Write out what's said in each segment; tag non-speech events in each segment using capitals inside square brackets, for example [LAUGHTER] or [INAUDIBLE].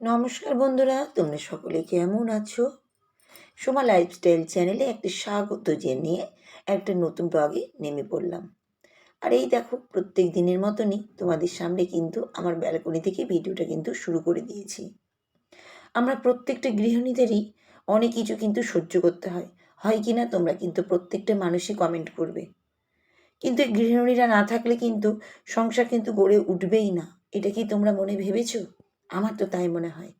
নমস্কার বন্ধুরা, তোমরা সকলে কেমন আছো? সোমা লাইফস্টাইল চ্যানেলে একটা স্বাগত জানিয়ে একটা নতুন ব্লগে নেমে পড়লাম। আর এই দেখো, প্রত্যেক দিনের মতনই তোমাদের সামনে কিন্তু আমার ব্যালকনি থেকে ভিডিওটা কিন্তু শুরু করে দিয়েছি। আমরা প্রত্যেকটা গৃহিণীদেরই অনেক কিছু কিন্তু সহ্য করতে হয়। হয় কি না তোমরা কিন্তু প্রত্যেকটা মানুষই কমেন্ট করবে। কিন্তু গৃহিণীরা না থাকলে কিন্তু সংসার কিন্তু গড়ে উঠবেই না। এটা কি তোমরা মনে ভেবেছো? আমার তো তাই মনে হয়।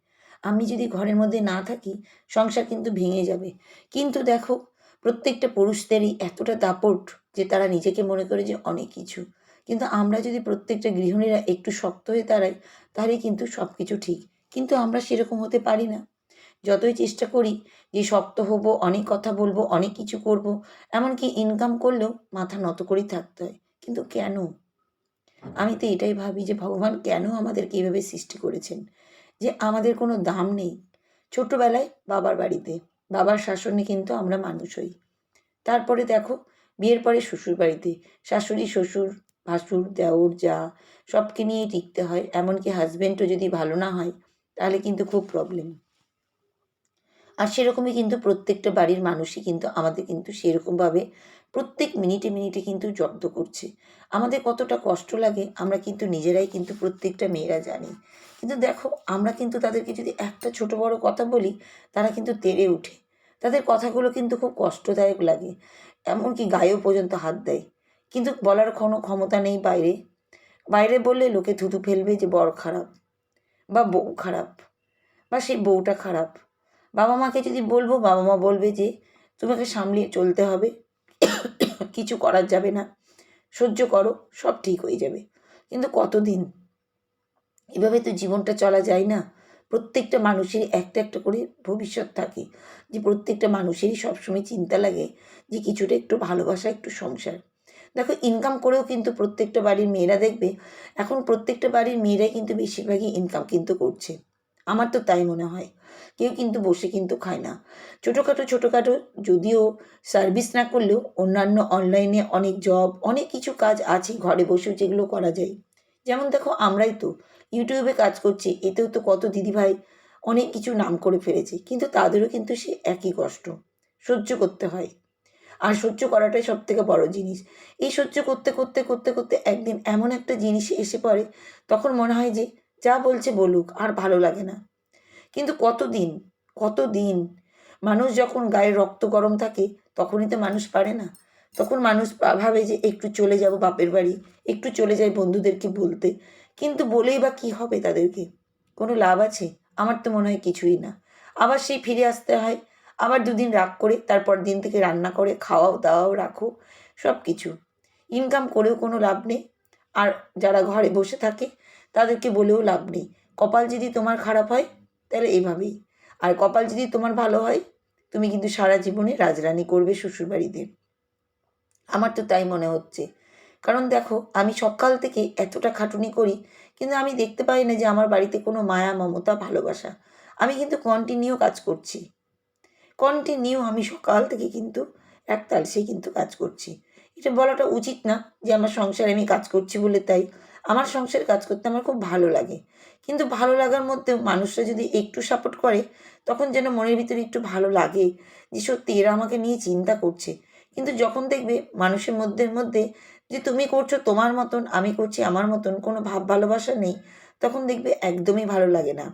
আমি যদি ঘরের মধ্যে না থাকি, সংসার কিন্তু ভেঙে যাবে। কিন্তু দেখো, প্রত্যেকটা পুরুষদেরই এতটা দাপট যে তারা নিজেকে মনে করে যে অনেক কিছু। কিন্তু আমরা যদি প্রত্যেকটা গৃহিণীরা একটু শক্ত হয়ে দাঁড়াই, তাহলে কিন্তু সব কিছু ঠিক। কিন্তু আমরা সেরকম হতে পারি না। যতই চেষ্টা করি যে শক্ত হব, অনেক কথা বলব, অনেক কিছু করব, এমনকি ইনকাম করলেও মাথা নত করেই থাকতে হয়। কিন্তু কেন? আমি তো এটাই ভাবি যে ভগবান কেন আমাদেরকে এইভাবে সৃষ্টি করেছেন? যে আমাদের কোনো দাম নেই। ছোটোবেলায় বাবার বাড়িতে, বাবার শাসনে কিন্তু আমরা মানুষ হই। তারপরে দেখো, বিয়ের পরে শ্বশুর বাড়িতে, শাশুড়ি, শ্বশুর, ভাসুর, দেওর, যা, সবকে নিয়েই টিকতে হয়। এমনকি হাজব্যান্ডও যদি ভালো না হয়, তাহলে কিন্তু খুব প্রবলেম আর সেরকমই কিন্তু প্রত্যেকটা বাড়ির মানুষই কিন্তু আমাদের কিন্তু সেরকমভাবে প্রত্যেক মিনিটে মিনিটে কিন্তু জব্দ করছে। আমাদের কতটা কষ্ট লাগে, আমরা কিন্তু নিজেরাই কিন্তু প্রত্যেকটা মেয়েরা জানি। কিন্তু দেখো, আমরা কিন্তু তাদেরকে যদি একটা ছোট বড় কথা বলি, তারা কিন্তু তেড়ে ওঠে তাদের কথাগুলো কিন্তু খুব কষ্টদায়ক লাগে। এমনকি গায়েও পর্যন্ত হাত দেয়। কিন্তু বলার কোনো ক্ষমতা নেই বাইরে। বাইরে বললে লোকে থুতু ফেলবে যে বর খারাপ বা বউ খারাপ বা সেই বউটা খারাপ। বাবা মাকে যদি বলব, বাবা মা বলবে যে, তোমাকে সামলিয়ে চলতে হবে। [LAUGHS] কিছু করার যাবে না। সহ্য করো, সব ঠিক হয়ে যাবে। কিন্তু কতদিন? এভাবে তো জীবনটা চলা যায় না। প্রত্যেকটা মানুষের একটা একটা করে ভবিষ্যৎ থাকে। যে প্রত্যেকটা মানুষেরই সবসময় চিন্তা লাগে যে কিছুটা একটু ভালোবাসা, একটু সংসার। দেখো ইনকাম করেও কিন্তু প্রত্যেকটা বাড়ির মেয়েরা দেখবে, এখন প্রত্যেকটা বাড়ির মেয়েরাই কিন্তু বেশিরভাগই ইনকাম কিন্তু করছে। আমার তো তাই মনে হয়। কেউ কিন্তু বসে কিন্তু খায় না। ছোটোখাটো ছোটোখাটো যদিও সার্ভিস না করলেও অন্যান্য অনলাইনে অনেক জব অনেক কিছু কাজ আছে ঘরে বসেও যেগুলো করা যায়। যেমন দেখো আমরাই তো ইউটিউবে কাজ করছি, এতেও তো কত দিদিভাই অনেক কিছু নাম করে ফেলেছে, কিন্তু তাদেরও কিন্তু সে একই কষ্ট, সহ্য করতে হয়। আর সহ্য করাটাই সব থেকে বড় জিনিস। এই সহ্য করতে করতে করতে করতে একদিন এমন একটা জিনিস এসে পড়ে, তখন মনে হয় যে যা বলছে বলুক, আর ভালো লাগে না। কিন্তু কতদিন কতদিন মানুষ যখন গায়ে রক্ত গরম থাকে, তখনই তো মানুষ পারে না। তখন মানুষ ভাবে যে একটু চলে যাব বাপের বাড়ি, একটু চলে যাই বন্ধুদেরকে বলতে। কিন্তু বলেই বা কী হবে তাদেরকে? কোনো লাভ আছে? আমার তো মনে হয় কিছুই না। আবার সেই ফিরে আসতে হয়, আবার দুদিন রাগ করে, তারপর দিন থেকে রান্না করে, খাওয়াও দাওয়াও রাখো সব কিছু ইনকাম করেও কোনো লাভ নেই। আর যারা ঘরে বসে থাকে তাদেরকে বলেও লাভ নেই। কপাল যদি তোমার খারাপ হয়, তাহলে এইভাবেই। আর কপাল যদি তোমার ভালো হয়, তুমি কিন্তু সারা জীবনে রাজরানি করবে শ্বশুরবাড়িতে। আমার তো তাই মনে হচ্ছে। কারণ দেখো, আমি সকাল থেকে এতটা খাটুনি করি, কিন্তু আমি দেখতে পাই না যে আমার বাড়িতে কোনো মায়া, মমতা, ভালোবাসা। আমি কিন্তু কন্টিনিউ কাজ করছি। কন্টিনিউ আমি সকাল থেকে কিন্তু এক তালসে কিন্তু কাজ করছি। এটা বলাটা উচিত না যে আমার সংসারে আমি কাজ করছি বলে তাই। আমার সংসারে কাজ করতে আমার খুব ভালো লাগে। কিন্তু ভালো লাগার মধ্যেও মানুষরা যদি একটু সাপোর্ট করে, তখন যেন মনের ভিতরে একটু ভালো লাগে যে সত্যি এরা আমাকে নিয়ে চিন্তা করছে। কিন্তু যখন দেখবে মানুষের মধ্যে মধ্যে যে তুমি করছ তোমার মতন, আমি করছি আমার মতন, কোনো ভাব ভালোবাসা নেই, তখন দেখবে একদমই ভালো লাগে না।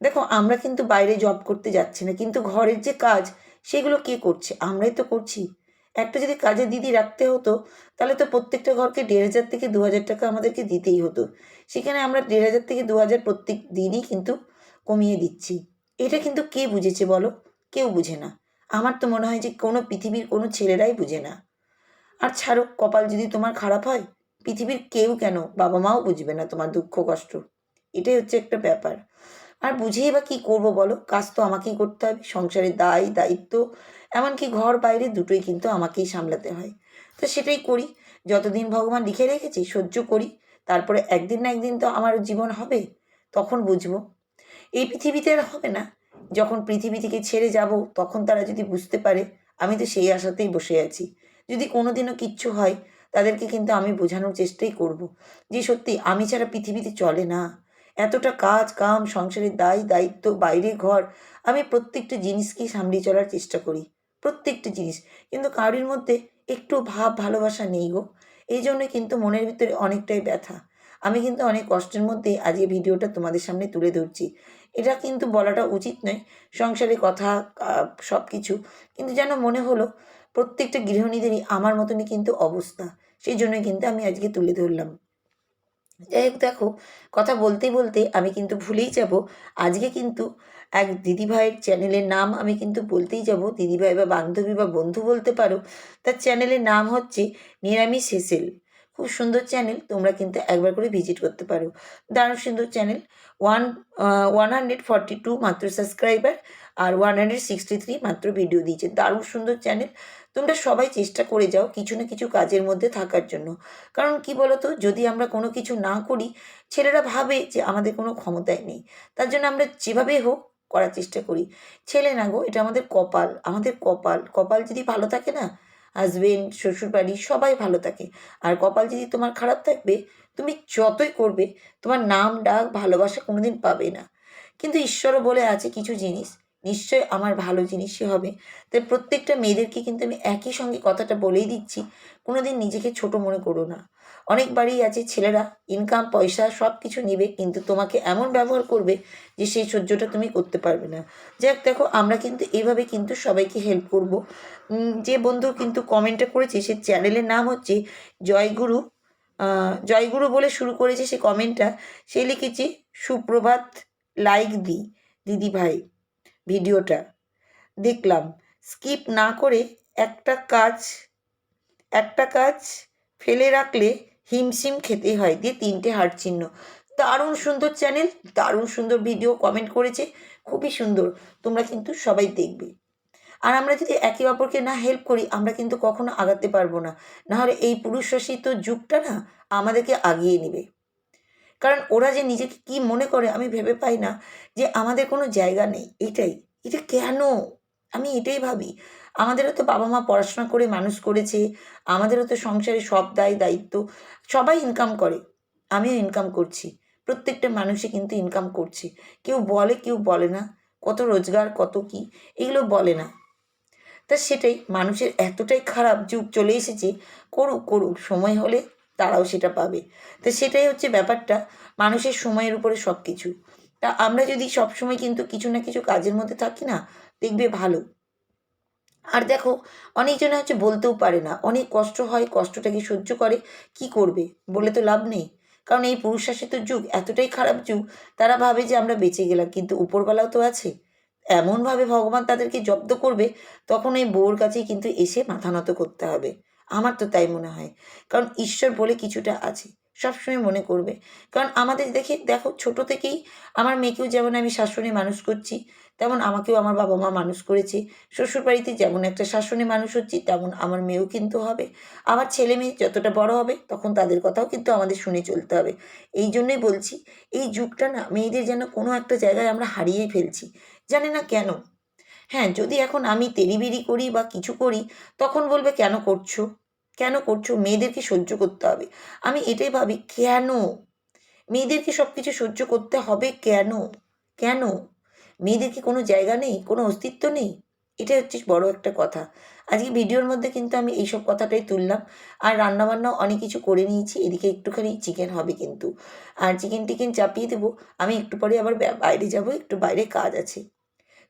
দেখো, আমরা কিন্তু বাইরে জব করতে যাচ্ছি না, কিন্তু ঘরের যে কাজ, সেগুলো কে করছে? আমরাই তো করছি। একটা যদি কাজে দিদি রাখতে হতো, তাহলে তো প্রত্যেকটা ঘরকে দেড় হাজার থেকে দু হাজার টাকা আমাদেরকে দিতেই হতো। সেখানে আমরা দেড় হাজার থেকে দু হাজার প্রত্যেক দিনই কিন্তু কমিয়ে দিচ্ছি। এটা কিন্তু কে বুঝেছে বলো? কেউ বুঝে না। আমার তো মনে হয় যে কোনো পৃথিবীর কোনো ছেলেরাই বুঝে না। আর ছাড়ো, কপাল যদি তোমার খারাপ হয়, পৃথিবীর কেউ কেন বাবা মাও বুঝবে না তোমার দুঃখ, কষ্ট। এটাই হচ্ছে একটা ব্যাপার। আর বুঝেই বা কী করব বলো? কাজ তো আমাকেই করতে হবে। সংসারের দায়, দায়িত্ব এমনকি ঘর বাইরে দুটোই কিন্তু আমাকেই সামলাতে হয়। তো সেটাই করি। যতদিন ভগবান লিখে রেখেছি, সহ্য করি। তারপরে একদিন না একদিন তো আমার জীবন হবে, তখন বুঝব। এই পৃথিবীতে আর হবে না। যখন পৃথিবী থেকে ছেড়ে যাব, তখন তারা যদি বুঝতে পারে, আমি তো সেই আশাতেই বসে আছি। যদি কোনো দিনও কিচ্ছু হয়, তাদেরকে কিন্তু আমি বোঝানোর চেষ্টাই করব যে সত্যি আমি ছাড়া পৃথিবীতে চলে না। এতটা কাজ, কাম, সংসারের দায়, দায়িত্ব, বাইরে ঘর, আমি প্রত্যেকটা জিনিসকেই সামলিয়ে চলার চেষ্টা করি। প্রত্যেকটা জিনিস। কিন্তু কারোর মধ্যে একটু ভাব ভালোবাসা নেই গো। এই জন্য কিন্তু মনের ভিতরে অনেকটাই ব্যথা। আমি কিন্তু অনেক কষ্টের মধ্যে আজকে ভিডিওটা তোমাদের সামনে তুলে ধরছি। এটা কিন্তু বলাটা উচিত নয়, সংসারে কথা সব কিছু কিন্তু যেন মনে হলো, প্রত্যেকটা গৃহিণীদেরই আমার মতনই কিন্তু অবস্থা। সেই জন্যই কিন্তু আমি আজকে তুলে ধরলাম। যাই হোক, দেখো, কথা বলতে বলতে আমি কিন্তু ভুলেই যাব। আজকে কিন্তু এক দিদিভাইয়ের চ্যানেলের নাম আমি কিন্তু বলতেই যাব। দিদিভাই বা বান্ধবী বা বন্ধু বলতে পারো। তার চ্যানেলের নাম হচ্ছে নিরামিষ হেসেল। খুব সুন্দর চ্যানেল, তোমরা কিন্তু একবার করে ভিজিট করতে পারো। দারুণ সুন্দর channel. One one hundred forty two মাত্র সাবস্ক্রাইবার আর ওয়ান হান্ড্রেড সিক্সটি থ্রি মাত্র ভিডিও দিয়েছে দারুণ সুন্দর চ্যানেল। তোমরা সবাই চেষ্টা করে যাও কিছু না কিছু কাজের মধ্যে থাকার জন্য। কারণ কি বলতো? যদি আমরা কোনো কিছু না করি, ছেলেরা ভাবে যে আমাদের কোনো ক্ষমতাই নেই। তার জন্য আমরা যেভাবে হোক করার চেষ্টা করি। ছেলে না গো, এটা আমাদের কপাল আমাদের কপাল। কপাল যদি ভালো থাকে না হাজবেন্ড শ্বশুরবাড়ি, সবাই ভালো থাকে। আর কপাল যদি তোমার খারাপ থাকবে, তুমি যতই করবে, তোমার নাম, ডাক, ভালোবাসা কোনোদিন পাবে না। কিন্তু ঈশ্বরও বলে আছে কিছু জিনিস নিশ্চয় আমার ভালো জিনিসই হবে। তাই প্রত্যেকটা মেয়েদেরকে কিন্তু আমি একই সঙ্গে কথাটা বলেই দিচ্ছি কোনো দিন নিজেকে ছোট মনে করো না। অনেক বাড়ি আছে ছেলেরা ইনকাম পয়সা সব কিছু নেবে, কিন্তু তোমাকে এমন ব্যবহার করবে যে সেই সহ্যটা তুমি করতে পারবে না। যাক, দেখো, আমরা কিন্তু এইভাবে কিন্তু সবাইকে হেল্প করব। যে বন্ধু কিন্তু কমেন্টটা করেছে, সে চ্যানেলের নাম হচ্ছে জয়গুরু। জয়গুরু বলে শুরু করেছে সে কমেন্টটা সে লিখেছে, সুপ্রভাত লাইক দি, দিদি ভাই ভিডিওটা দেখলাম স্কিপ না করে একটা কাজ একটা কাজ ফেলে রাখলে হিমশিম খেতে হয়, দিয়ে তিনটে হার্ট চিহ্ন। দারুণ সুন্দর চ্যানেল দারুণ সুন্দর ভিডিও কমেন্ট করেছে, খুবই সুন্দর, তোমরা কিন্তু সবাই দেখবে। আর আমরা যদি একে অপরকে না হেল্প করি, আমরা কিন্তু কখনো আগাতে পারব না। নাহলে এই পুরুষ শাসিত যুগটা না আমাদেরকে আগিয়ে নেবে। কারণ ওরা যে নিজেকে কি মনে করে আমি ভেবে পাই না যে আমাদের কোনো জায়গা নেই। এটাই, এটা কেন? আমি এটাই ভাবি। আমাদেরও তো বাবা মা পড়াশোনা করে মানুষ করেছে, আমাদেরও তো সংসারে সব দায় দায়িত্ব, সবাই ইনকাম করে, আমিও ইনকাম করছি, প্রত্যেকটা মানুষই কিন্তু ইনকাম করছে, কেউ বলে কেউ বলে না, কত রোজগার, কত কি, এগুলো বলে না। তা সেটাই, মানুষের এতটাই খারাপ যুগ চলে এসেছে, করুক করুক, সময় হলে তারাও সেটা পাবে। তো সেটাই হচ্ছে ব্যাপারটা, মানুষের সময়ের উপরে সব কিছু তা আমরা যদি সবসময় কিন্তু কিছু না কিছু কাজের মধ্যে থাকি না, দেখবে ভালো। আর দেখো, অনেকজনে হচ্ছে বলতেও পারে না, অনেক কষ্ট হয়, কষ্টটাকে সহ্য করে, কি করবে? বলে তো লাভ নেই। কারণ এই পুরুষ শাসিত যুগ এতটাই খারাপ যুগ, তারা ভাবে যে আমরা বেঁচে গেলাম, কিন্তু উপরবেলাও তো আছে। এমনভাবে ভগবান তাদেরকে জব্দ করবে, তখন এই বউর কাছেই কিন্তু এসে মাথা নত করতে হবে। আমার তো তাই মনে হয়। কারণ ঈশ্বর বলে কিছুটা আছে। সবসময় মনে করবে। কারণ আমাদের দেখে, দেখো, ছোট থেকেই আমার মেয়েকেও যেমন আমি শাসনে মানুষ করছি, তেমন আমাকেও আমার বাবা মা মানুষ করেছে। শ্বশুরবাড়িতে যেমন একটা শাসনে মানুষ হচ্ছি, তেমন আমার মেয়েও কিন্তু হবে। আমার ছেলে মেয়ে যতটা বড় হবে, তখন তাদের কথাও কিন্তু আমাদের শুনে চলতে হবে। এই জন্যই বলছি, এই যুগটা না, মেয়েদের যেন কোনো একটা জায়গায় আমরা হারিয়ে ফেলছি। জানি না কেন। হ্যাঁ যদি এখন আমি তেরিবেরি করি বা কিছু করি, তখন বলবে, কেন করছ? কেন করছ? মেয়েদেরকে সহ্য করতে হবে। আমি এটাই ভাবি, কেন? মেয়েদেরকে সব কিছু সহ্য করতে হবে কেন? কেন? মেয়েদের কি কোনো জায়গা নেই? কোনো অস্তিত্ব নেই? এটা হচ্ছে বড় একটা কথা। আজকে ভিডিওর মধ্যে কিন্তু আমি এইসব কথাটাই তুললাম। আর রান্নাবান্নাও অনেক কিছু করে নিয়েছি। এদিকে একটুখানি চিকেন হবে কিন্তু। আর চিকেন টিকেন চাপিয়ে দেবো। আমি একটু পরে আবার বাইরে যাব। একটু বাইরে কাজ আছে।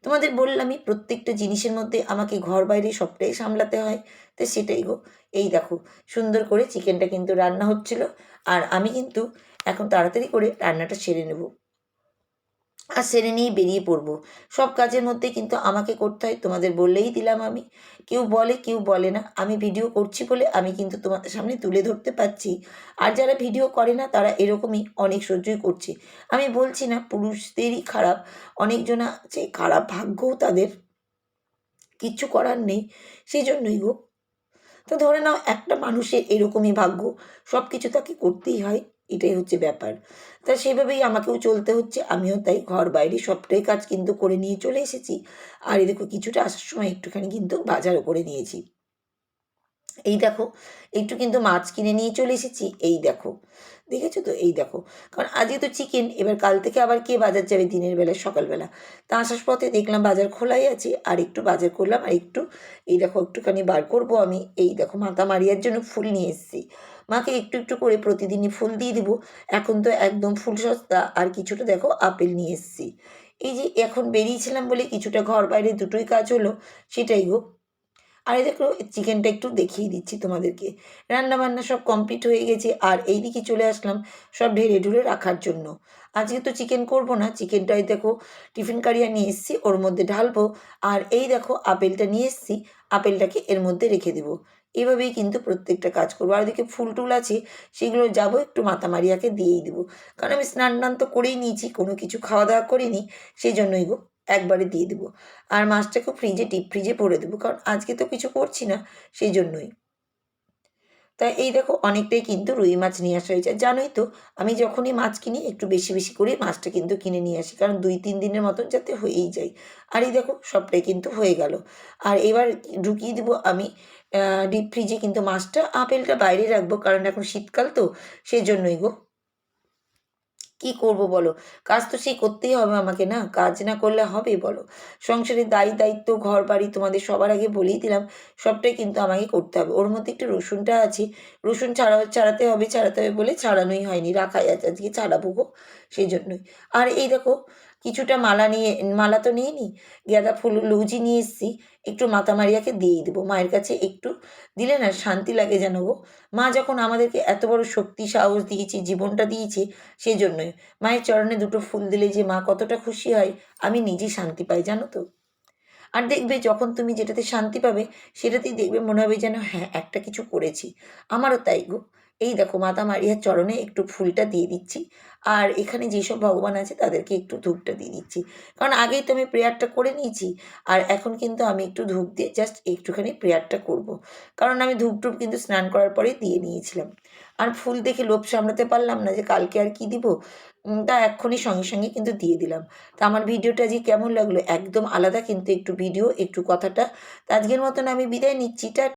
তোমাদের বললামই প্রত্যেকটা জিনিসের মধ্যে আমাকে ঘর বাইরে সবটাই সামলাতে হয়, তো সেটাই গো। এই দেখো, সুন্দর করে চিকেনটা কিন্তু রান্না হচ্ছিল, আর আমি কিন্তু এখন তাড়াতাড়ি করে রান্নাটা সেরে নেব। আর সেরে নিয়েই বেরিয়ে পড়ব। সব কাজের মধ্যে কিন্তু আমাকে করতে হয়, তোমাদের বললেই দিলাম আমি। কেউ বলে কেউ বলে না। আমি ভিডিও করছি বলে আমি কিন্তু তোমাদের সামনে তুলে ধরতে পারছি। আর যারা ভিডিও করে না, তারা এরকমই অনেক সহ্যই করছে। আমি বলছি না, পুরুষদেরই খারাপ। অনেকজন আছে খারাপ ভাগ্যও তাদের কিচ্ছু করার নেই সেই জন্যই গো। তো ধরে নাও, একটা মানুষের এরকমই ভাগ্য। সব কিছু তাকে করতেই হয়। এটাই হচ্ছে ব্যাপার। তা সেভাবেই আমাকেও চলতে হচ্ছে, আমিও তাই ঘর বাইরে সবটাই কাজ কিন্তু করে নিয়ে চলে এসেছি। আর এই দেখো কিছুটা আসার সময় একটুখানি কিন্তু বাজারও করে নিয়েছি। এই দেখো, একটু কিন্তু মাছ কিনে নিয়ে চলে এসেছি, এই দেখো। দেখেছ তো? এই দেখো। কারণ আজকে তো চিকেন এবার কাল থেকে আবার কে বাজার যাবে দিনের বেলা, সকালবেলা? তা আসার পথে দেখলাম বাজার খোলাই আছে, আর একটু বাজার করলাম, আর একটু, এই দেখো, একটুখানি বার করব আমি। এই দেখো মাথা মারিয়ার জন্য ফুল নিয়ে এসেছি। মাকে একটু একটু করে প্রতিদিনই ফুল দিয়ে দিব। এখন তো একদম ফুল সস্তা, আর কিছুটা দেখো, আপেল নিয়ে এসেছি। এই যে, এখন বেরিয়েছিলাম বলে কিছুটা ঘর বাইরে দুটোই কাজ হলো, সেটাই গো। আর এই দেখো চিকেনটা একটু দেখিয়ে দিচ্ছি তোমাদেরকে। রান্না বান্না সব কমপ্লিট হয়ে গেছে, আর এই দিকে চলে আসলাম সব ঢেলে ঢুলে রাখার জন্য। আজকে তো চিকেন করব না চিকেনটাই দেখো টিফিন কারিয়া নিয়ে এসেছি, ওর মধ্যে ঢালবো, আর এই দেখো আপেলটা নিয়ে এসেছি, আপেলটাকে এর মধ্যে রেখে দেবো। এভাবেই কিন্তু প্রত্যেকটা কাজ করব। আর এদিকে ফুল টুল আছে, সেগুলো যাব একটু মাতা মারিয়াকে দিয়েই দেবো। কারণ আমি স্নান টান তো করেই নিয়েছি, কোনো কিছু খাওয়া দাওয়া করিনি, সেই জন্যই গো একবারে দিয়ে দেবো। আর মাছটাকে ফ্রিজে ডিপ ফ্রিজে ভরে দেবো, কারণ আজকে তো কিছু করছি না সেই জন্যই তাই এই দেখো, অনেকটাই কিন্তু রুই মাছ নিয়ে আসা হয়েছে। জানোই তো, আমি যখনই মাছ কিনি, একটু বেশি বেশি করে মাছটা কিন্তু কিনে নিয়ে আসি, কারণ দুই তিন দিনের মতন যাতে হয়েই যায়। আর এই দেখো, সবটাই কিন্তু হয়ে গেল। আর এবার ঢুকিয়ে দেবো আমি ডিপ ফ্রিজে কিন্তু মাছটা। আপেলটা বাইরে রাখব, কারণ এখন শীতকাল তো সেই জন্যই গো। কি করব বলো? কাজ তো সেই করতেই হবে আমাকে, না? কাজ না করলে হবে বলো? সংসারের দায়ী দায়িত্ব ঘর বাড়ি তোমাদের সবার আগে বলেই দিলাম, সবটাই কিন্তু আমাকে করতে হবে। ওর মধ্যে একটু রসুনটা আছে। রসুন ছাড়া ছাড়াতে হবে ছাড়াতে হবে বলে ছাড়ানোই হয়নি। রাখাই আছে, আজকে ছাড়াবো গো, সেই জন্যই। আর এই দেখো কিছুটা মালা নিয়ে, মালা তো নিয়ে নিই গাঁদা ফুল লুজি নিয়ে এসেছি, একটু মাতা মারিয়াকে দিয়েই দেবো, মায়ের কাছে একটু। দিলে না শান্তি লাগে যেন গো। মা যখন আমাদেরকে এত বড় শক্তি, সাহস দিয়েছে, জীবনটা দিয়েছে সেই জন্যই মায়ের চরণে দুটো ফুল দিলে যে মা কতটা খুশি হয়, আমি নিজেই শান্তি পাই, জানো তো। আর দেখবে যখন তুমি যেটাতে শান্তি পাবে, সেটাতেই দেখবে মনে হবে যেন হ্যাঁ একটা কিছু করেছি। আমারও তাই গো। এই দেখো, মাতা মারিয়ার চরণে একটু ফুলটা দিয়ে দিচ্ছি। আর এখানে যেসব ভগবান আছে, তাদেরকে একটু ধূপটা দিয়ে দিচ্ছি। কারণ আগেই তো আমি প্রেয়ারটা করে নিয়েছি, আর এখন কিন্তু আমি একটু ধূপ দিয়ে জাস্ট একটুখানি প্রেয়ারটা করব। কারণ আমি ধূপ টুপ কিন্তু স্নান করার পরেই দিয়ে নিয়েছিলাম। আর ফুল দেখে লোভ সামলাতে পারলাম না যে কালকে আর কি দিব। তা এক্ষুনি সঙ্গে সঙ্গে কিন্তু দিয়ে দিলাম। তা আমার ভিডিওটা যে কেমন লাগল, একদম আলাদা কিন্তু একটু ভিডিও, একটু কথাটা। তা আজকের মতন আমি বিদায় নিচ্ছি, টা